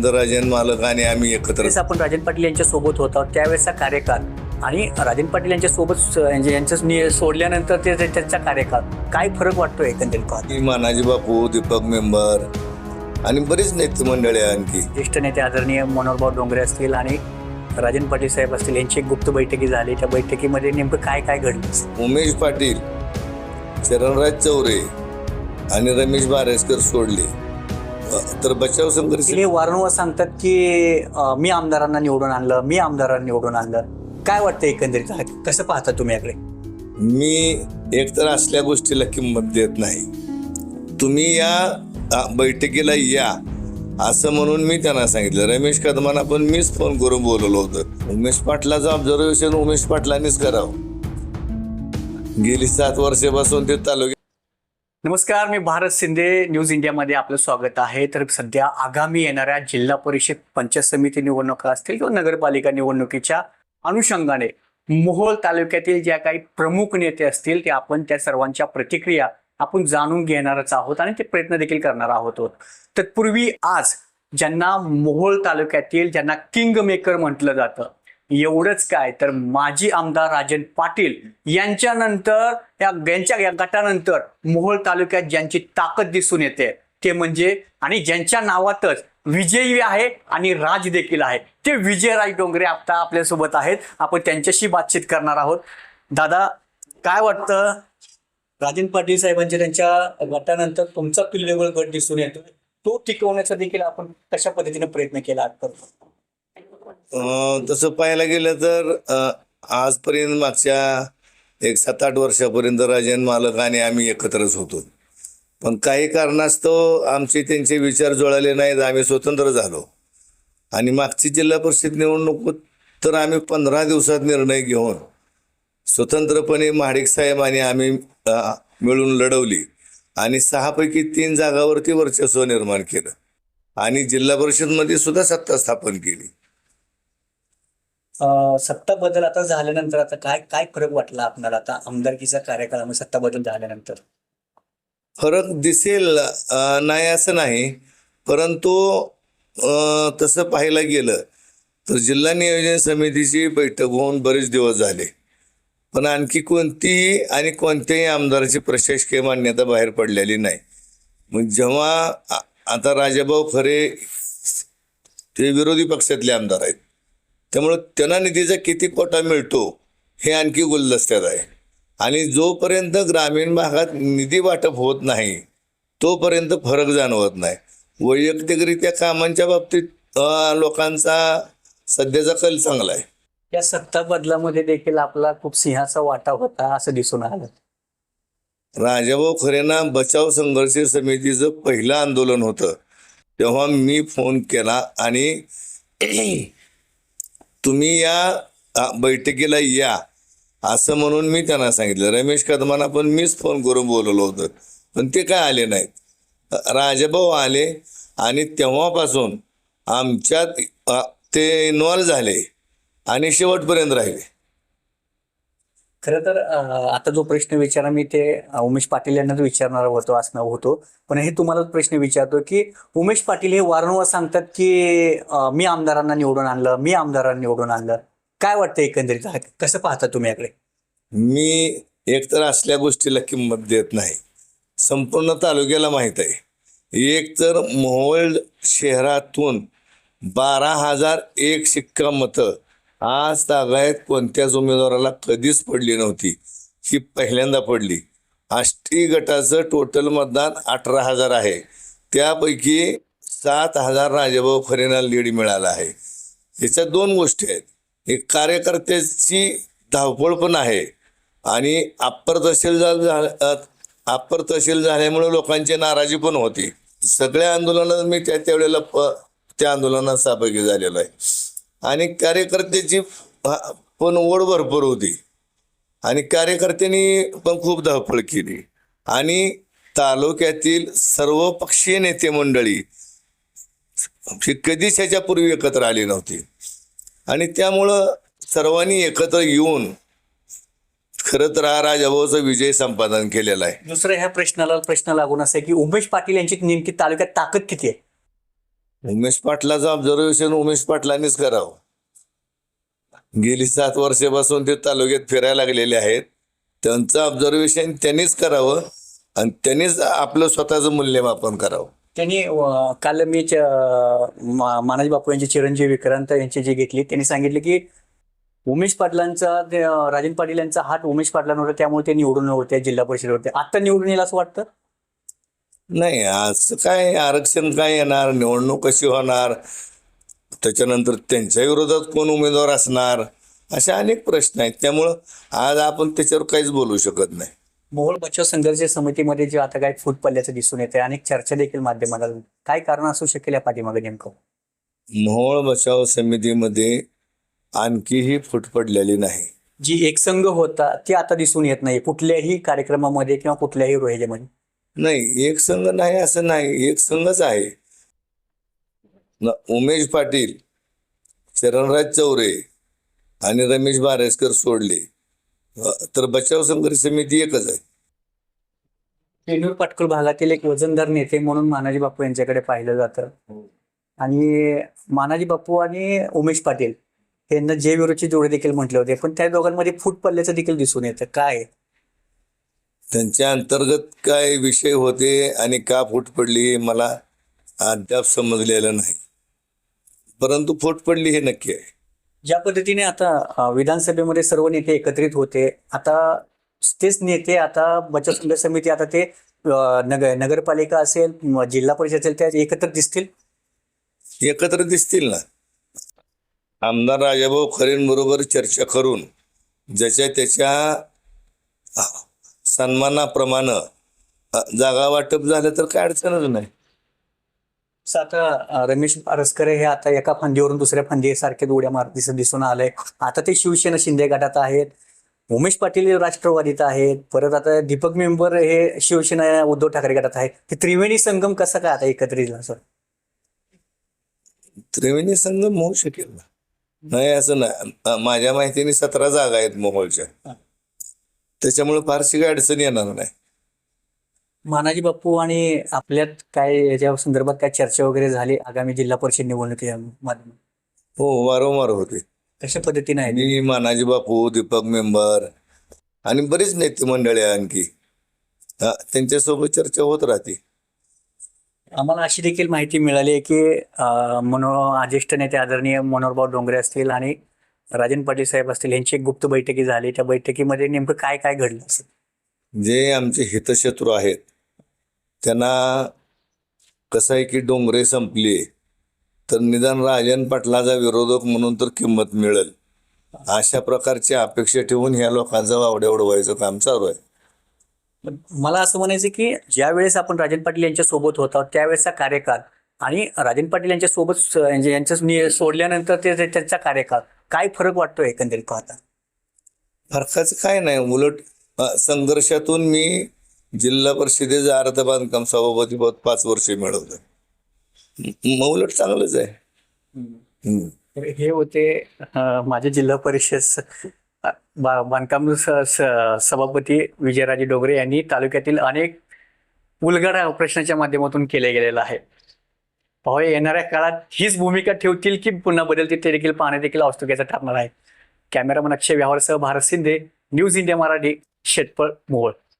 दराजन मालक आणि आम्ही एकत्र. आपण राजन पाटील यांच्या सोबत होता. त्यावेळेसचा कार्यकाळ आणि राजन पाटील यांच्या सोबत स- यांचं नि- सोडल्यानंतर ते त्यांचा कार्यकाळ काय फरक वाटतो एकंदरीत मानाजी बापू दीपक मेंबर आणि बरीच नेते मंडळी आणखी. ज्येष्ठ नेते आदरणीय मनोहरभाऊ डोंगरे असतील आणि राजन पाटील साहेब असतील यांची एक गुप्त बैठकी झाली. त्या बैठकीमध्ये नेमकं काय काय घडलं? उमेश पाटील चरणराज चौरे आणि रमेश बारेसकर सोडले. तर बचाव संघर्ष हे वारंवार सांगतात की अं, मी आमदारांना निवडून आणलं मी आमदारांना निवडून आणलं. काय वाटतं एकंदरीत? कसं पाहता तुम्ही याकडे? मी एकतर असल्या गोष्टीला किंमत देत नाही. तुम्ही या अ, बैठकीला या असं म्हणून मी त्यांना सांगितलं. रमेश कदमांना पण मीच फोन करून बोलवलं होतं. उमेश पाटलाचं ऑब्झर्वेशन उमेश पाटलांनीच करावं. गेली सात वर्षापासून ते तालुक्यात नमस्कार मी भारत शिंदे न्यूज इंडियामध्ये आपलं स्वागत आहे. तर सध्या आगामी येणाऱ्या जिल्हा परिषद पंचायत समिती निवडणुका असतील किंवा नगरपालिका निवडणुकीच्या अनुषंगाने मोहोळ तालुक्यातील ज्या काही प्रमुख नेते असतील ते आपण त्या सर्वांच्या प्रतिक्रिया आपण जाणून घेणारच आहोत आणि ते प्रयत्न देखील करणार आहोत. तत्पूर्वी आज ज्यांना मोहोळ तालुक्यातील ज्यांना किंग मेकर म्हटलं जातं एवढंच काय? तर माजी आमदार राजन पाटील यांच्यानंतर या यांच्या या गटानंतर मोहोळ तालुक्यात ज्यांची ताकद दिसून येते ते म्हणजे आणि ज्यांच्या नावातच विजयी आहे आणि राज देखील आहे. ते विजयराज डोंगरे आता आपल्यासोबत आहेत. आपण त्यांच्याशी बातचीत करणार आहोत. दादा काय वाटतं? राजन पाटील साहेबांच्या त्यांच्या गटानंतर तुमचा पिल्लेबळ गट दिसून येतो तो टिकवण्याचा देखील आपण कशा पद्धतीने प्रयत्न केला आजपर्यंत? तसं पाहायला गेलं तर आजपर्यंत मागच्या एक सात आठ वर्षापर्यंत राजन मालक आणि आम्ही एकत्रच होतो. पण काही कारणास्तव आमचे त्यांचे विचार जुळाले नाहीत आम्ही स्वतंत्र झालो. आणि मागची जिल्हा परिषद निवडणूक तर आम्ही पंधरा दिवसात निर्णय घेऊन स्वतंत्रपणे महाडिक साहेब आणि आम्ही मिळून लढवली आणि सहापैकी तीन जागावरती वर्चस्व निर्माण केलं. आणि जिल्हा परिषदमध्ये सुद्धा सत्ता स्थापन केली. सत्ता बदल आता झाल्यानंतर आता काय काय फरक वाटला आपल्याला आता आमदारकीचा कार्यकाळामध्ये सत्ता बदल झाल्यानंतर? फरक दिसेल नाही असं नाही. परंतु तसं पाहायला गेलं तर जिल्हा नियोजन समितीची बैठक होऊन बरेच दिवस झाले. पण आणखी कोणतीही आणि कोणत्याही आमदाराची प्रशासकीय मान्यता बाहेर पडलेली नाही. मग जेव्हा आता राजाभाऊ खरे ते विरोधी पक्षातले आमदार आहेत. त्यामुळं त्यांना निधीचा किती कोटा मिळतो हे आणखी गुलदस्त्यात आहे. आणि जोपर्यंत ग्रामीण भागात निधी वाटप होत नाही तोपर्यंत फरक जाणवत नाही. वैयक्तिकरित्या कामांच्या बाबतीत लोकांचा सध्याचा कल चांगला आहे. या सत्ता बदलामध्ये देखील आपला खूप सिंहाचा वाटा होता असं दिसून आलं. राजाभाऊ खरेंना बचाव संघर्ष समितीचं पहिलं आंदोलन होतं. तेव्हा मी फोन केला आणि तुम्ही या बैठकीला या असं म्हणून मी त्यांना सांगितलं. रमेश कदमांना पण मीच फोन करून बोलवलं होतं. पण ते काय आले नाहीत. राजाभाऊ आले आणि तेव्हापासून आमच्यात ते इन्व्हॉल्व झाले आणि शेवटपर्यंत राहिले. खरं तर आता जो प्रश्न विचारा मी ते उमेश पाटील यांनाच विचारणार होतो असणं होतो. पण हे तुम्हाला प्रश्न विचारतो की उमेश पाटील हे वारंवार सांगतात की मी आमदारांना निवडून आणलं मी आमदारांना निवडून आणलं. काय वाटतं एकंदरीत? कसं पाहता तुम्ही याकडे? मी एकतर असल्या गोष्टीला किंमत देत नाही. संपूर्ण तालुक्याला माहीत आहे. एकतर मोहोळ शहरातून बारा हजार एक शिक्का मतं आज तागायत कोणत्याच उमेदवाराला कधीच पडली नव्हती. ही पहिल्यांदा पडली. आष्टी गटाचं टोटल मतदान अठरा हजार आहे. त्यापैकी सात हजार राजाभाऊ खरेना लीड मिळाला आहे. याच्या दोन गोष्टी आहेत. एक कार्यकर्त्याची धावपळ पण आहे. आणि अप्पर तहसील अप्पर तहसील झाल्यामुळे लोकांची नाराजी पण होती. सगळ्या आंदोलनात मी त्या त्यावेळेला प त्या आंदोलनात सहभागी झालेलो आहे. आणि कार्यकर्त्याची पण ओढ भरपूर होती. आणि कार्यकर्त्यांनी पण खूप धावपळ केली. आणि तालुक्यातील सर्व पक्षीय नेते मंडळी कधीच ह्याच्यापूर्वी एकत्र आली नव्हती. आणि त्यामुळं सर्वांनी एकत्र येऊन खरं तर हा राजाभाऊचा विजय संपादन केलेला आहे. दुसरं ह्या प्रश्नाला प्रश्न लागून असं आहे की उमेश पाटील यांची नेमकी तालुक्यात ताकद किती आहे? उमेश पाटलाचं ऑब्झर्वेशन उमेश पाटलांनीच करावं. गेली सात वर्षापासून ते तालुक्यात फिरायला लागलेले आहेत. त्यांचं ऑब्झर्वेशन त्यांनीच करावं आणि त्यांनीच आपलं स्वतःचं मूल्यमापन करावं. त्यांनी काल मी मानाजी बापू यांचे चिरंजीव विक्रांत यांची जी घेतली त्यांनी सांगितले की उमेश पाटलांचा राजन पाटील यांचा हात उमेश पाटलांवर होता त्यामुळे ते निवडून होते जिल्हा परिषदेवरती. आता निवडून येईल असं वाटतं? नाही असं काय आरक्षण काय येणार निवडणूक कशी होणार? त्याच्यानंतर त्यांच्या विरोधात कोण उमेदवार असणार? असे अनेक प्रश्न आहेत. त्यामुळं आज आपण त्याच्यावर काहीच बोलू शकत नाही. मोहोळ बचाव संघर्ष समितीमध्ये जे आता काय फूट पडल्याचं दिसून येते अनेक चर्चा देखील माध्यमाला काय कारण असू शकेल या पाठीमागे नेमकं? मोहोळ बचाव समितीमध्ये आणखीही फूट पडलेली नाही. जी एकसंघ होता ती आता दिसून येत नाही. कुठल्याही कार्यक्रमामध्ये किंवा कुठल्याही रोह्यामध्ये नाही एक संघ नाही असं नाही एक संघच आहे. न- उमेश पाटील चरणराज चौरे आणि रमेश बारेसकर सोडले. तर बचाव संघर्ष समिती एकच आहे. पेनूर पाटकुल भागातील एक वजनदार नेते म्हणून मानाजी बापू यांच्याकडे पाहिलं जातं. आणि मानाजी बापू आणि उमेश पाटील यांना जे विरोधची जोडे देखील म्हटले होते पण त्या दोघांमध्ये फूट पडल्याचं देखील दिसून येतं. काय त्यांच्या अंतर्गत काय विषय होते आणि का फूट पडली हे मला अद्याप समजलेलं नाही. परंतु फूट पडली हे नक्की आहे. ज्या पद्धतीने आता विधानसभेमध्ये सर्व नेते एकत्रित होते आता तेच नेते आता बचत संघ समिती आता ते नगर नगरपालिका असेल जिल्हा परिषद असेल त्या एकत्र दिसतील? एकत्र दिसतील ना. आमदार राजाभाऊ खरेंबरोबर चर्चा करून ज्याच्या त्याच्या सन्मानाप्रमाणे जागा वाटप झालं तर काय अडचणच नाही. आता रमेश आरसकर हे आता एका फांदीवरून दुसऱ्या फांदी सारखे उड्या मारत दिसत दिसून आलंय आता ते शिवसेना शिंदे गटात आहेत. उमेश पाटील राष्ट्रवादीत आहेत. परत आता दीपक मेंबर हे शिवसेना उद्धव ठाकरे गटात आहेत. हे त्रिवेणी संगम कसा काय आता एकत्रित असं त्रिवेणी संगम होऊ शकेल ना. नाही असं नाही. अ, माझ्या माहितीने सतरा जागा आहेत मोहोळच्या. त्याच्यामुळे फारशी काही अडचण येणार नाही. मानाजी बापू आणि आपल्यात काय याच्या संदर्भात काय चर्चा वगैरे झाली आगामी जिल्हा परिषद निवडणुकीच्या माध्यमात हो वारंवार होते. कशा पद्धतीने आहे? मी मानाजी बापू दीपक मेंबर आणि बरीच नेते मंडळी आणखी. हा, त्यांच्यासोबत चर्चा होत राहते. आम्हाला अशी देखील माहिती मिळाली आहे की अं, मनो ज्येष्ठ नेते आदरणीय मनोहरभाऊ डोंगरे असतील आणि राजन पाटील साहेब असतील यांची एक गुप्त बैठकी झाली. त्या बैठकीमध्ये नेमकं काय काय घडलं असेल जे आमचे हितशत्रू आहेत त्यांना कसं आहे की डोंगरे संपली तर निदान राजन पाटलाचा विरोधक म्हणून तर किंमत मिळेल. अशा प्रकारची अपेक्षा ठेवून ह्या लोकांचं वावड्या उडवायचं काम चालू आहे. मला असं म्हणायचं की ज्या वेळेस आपण राजन पाटील यांच्या सोबत होता त्यावेळेसचा कार्यकाळ आणि राजन पाटील यांच्या सोबत यांच्या सोडल्यानंतर ते ते- त्यांचा कार्यकाळ. काय फरक वाटतो एकंदरीत पाहता? फरकाचं काय नाही. उलट संघर्षातून मी जिल्हा परिषदेचं अर्थ बांधकाम सभापती पद पाच वर्षे मिळवलं. मग उलट चांगलंच आहे. हे होते माझे जिल्हा परिषद बांधकाम सभापती विजयराजे डोगरे यांनी तालुक्यातील अनेक उलगडा प्रश्नाच्या माध्यमातून केले गेलेलं आहे. पाहूया येणाऱ्या काळात हीच भूमिका ठेवतील की पुन्हा बदलतील ते देखील पाहणे देखील औत्सुक्याचं ठरणार आहे. कॅमेरामन अक्षय व्यवहारसह भारत शिंदे न्यूज इंडिया मराठी शेतपळ मोहोळ.